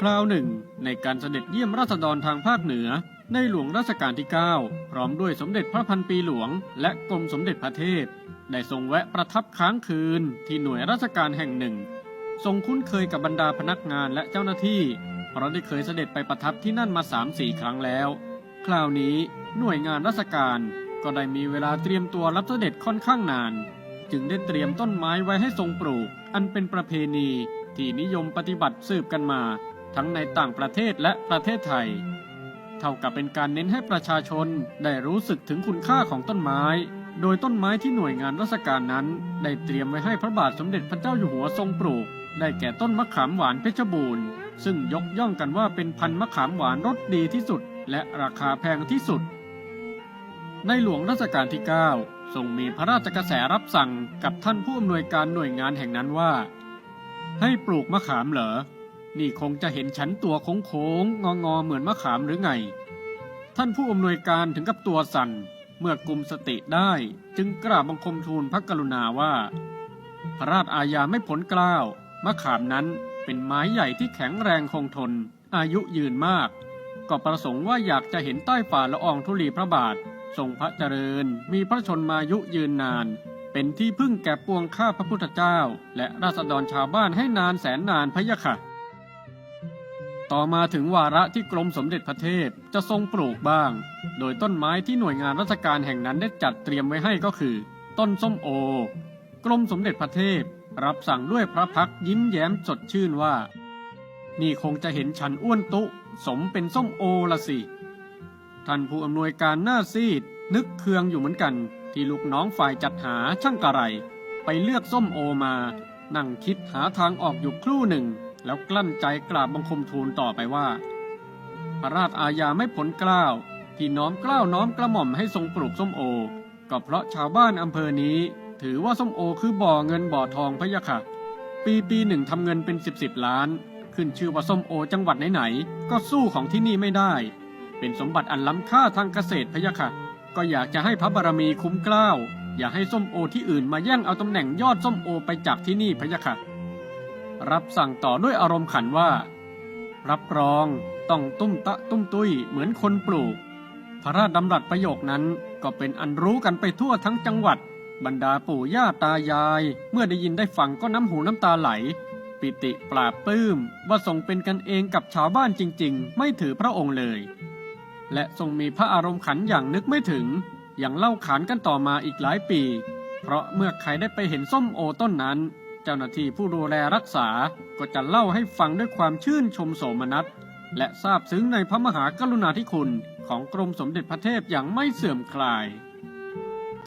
คราวหนึ่ง ในการเสด็จเยี่ยมราษฎรทางภาคเหนือ ในหลวงรัชกาลที่ 9 พร้อมด้วยสมเด็จพระพันปีหลวง และกรมสมเด็จพระเทพ ได้ทรงแวะประทับค้างคืนที่หน่วยราชการแห่งหนึ่ง ทรงคุ้นเคยกับบรรดาพนักงานและเจ้าหน้าที่ เพราะได้เคยเสด็จไปประทับที่นั่นมาสามสี่ครั้งแล้ว คราวนี้หน่วยงานราชการก็ได้มีเวลาเตรียมตัวรับเสด็จค่อนข้างนาน จึงได้เตรียมต้นไม้ไว้ให้ทรงปลูก อันเป็นประเพณี ที่นิยมปฏิบัติสืบกันมา ทั้งในต่างประเทศและประเทศไทย เท่ากับเป็นการเน้นให้ประชาชนได้รู้สึกถึงคุณค่าของต้นไม้ โดยต้นไม้ที่หน่วยงานราชการนั้น ได้เตรียมไว้ให้พระบาทสมเด็จพระเจ้าอยู่หัวทรงปลูก ได้แก่ต้นมะขามหวานเพชรบูรณ์ ซึ่งยกย่องกันว่าเป็นพันธุ์มะขามหวานรสดีที่สุด และราคาแพงที่สุดในหลวงรัชกาลที่ 9 ทรงมีพระราชกระแสรับสั่งกับท่านผู้อำนวยการหน่วยงานแห่งนั้นว่า ให้ปลูกมะขามเหรอ นี่คงจะเห็นฉันตัวโค้งๆงอๆเหมือนมะขามหรือไง ท่านผู้อำนวยการถึงกับตัวสั่น เมื่อกุมสติได้จึงกราบบังคมทูลพระกรุณาว่า พระราชอาญาไม่ผลกล้าว มะขามนั้นเป็นไม้ใหญ่ที่แข็งแรงคงทน อายุยืนมาก ก็ประสงค์ว่าอยากจะเห็นใต้ฝ่าละอองธุลีพระบาท ทรงพระเจริญ มีพระชนมายุยืนนาน เป็นที่พึ่งแก่ปวงข้าพระพุทธเจ้า และราษฎรชาวบ้านให้นานแสนนานพะยะค่ะ ต่อมาถึงวาระที่กรมสมเด็จพระเทพจะทรงปลูกบ้าง โดยต้นไม้ที่หน่วยงานราชการแห่งนั้นได้จัดเตรียมไว้ให้ก็คือ ต้นส้มโอ กรมสมเด็จพระเทพรับสั่งด้วยพระพักยิ้มแย้มสดชื่นว่า นี่คงจะเห็นฉันอ้วนตุ สมเป็นส้มโอละสิ ท่านผู้อำนวยการหน้าซีดนึกเคืองอยู่เหมือนกัน ที่ลูกน้องฝ่ายจัดหาช่างกระไร ไปเลือกส้มโอมา นั่งคิดหาทางออกอยู่ครู่หนึ่ง แล้วกลั้นใจกราบบังคมทูลต่อไปว่า พระราชอาญาไม่ผลกล้าว ที่น้อมกล้าวน้อมกระหม่อมให้ทรงปลูกส้มโอ ก็เพราะชาวบ้านอำเภอนี้ ถือว่าส้มโอคือบ่อเงินบ่อทองพะยะค่ะ ปีปีหนึ่งทำเงินเป็นสิบสิบล้าน ขึ้นชื่อว่าส้มโอจังหวัดไหนๆก็สู้ของที่นี่ไม่ได้ เป็นสมบัติอันล้ำค่าทางเกษตรพะยะค่ะ ก็อยากจะให้พระบารมีคุ้มเกล้าวอย่าให้ส้มโอที่อื่นมาแย่งเอาตำแหน่งยอดส้มโอไปจากที่นี่พะยะค่ะ รับสั่งต่อด้วยอารมณ์ขันว่า รับรองต้องตุ้มตะตุ้มตุ้ยเหมือนคนปลูก พระราชดำรัสประโยคนั้นก็เป็นอันรู้กันไปทั่วทั้งจังหวัด บรรดาปู่ย่าตายาย เมื่อได้ยินได้ฟังก็น้ำหูน้ำตาไหล ปิติปราบปลื้มว่าทรงเป็นกันเองกับชาวบ้านจริง ๆ ไม่ถือพระองค์เลย และทรงมีพระอารมณ์ขันอย่างนึกไม่ถึง อย่างเล่าขานกันต่อมาอีกหลายปี เพราะเมื่อใครได้ไปเห็นส้มโอต้นนั้น เจ้าหน้าที่ผู้ดูแลรักษาก็จะเล่าให้ฟังด้วยความชื่นชมโสมนัส และซาบซึ้งในพระมหากรุณาธิคุณของกรมสมเด็จพระเทพอย่างไม่เสื่อมคลาย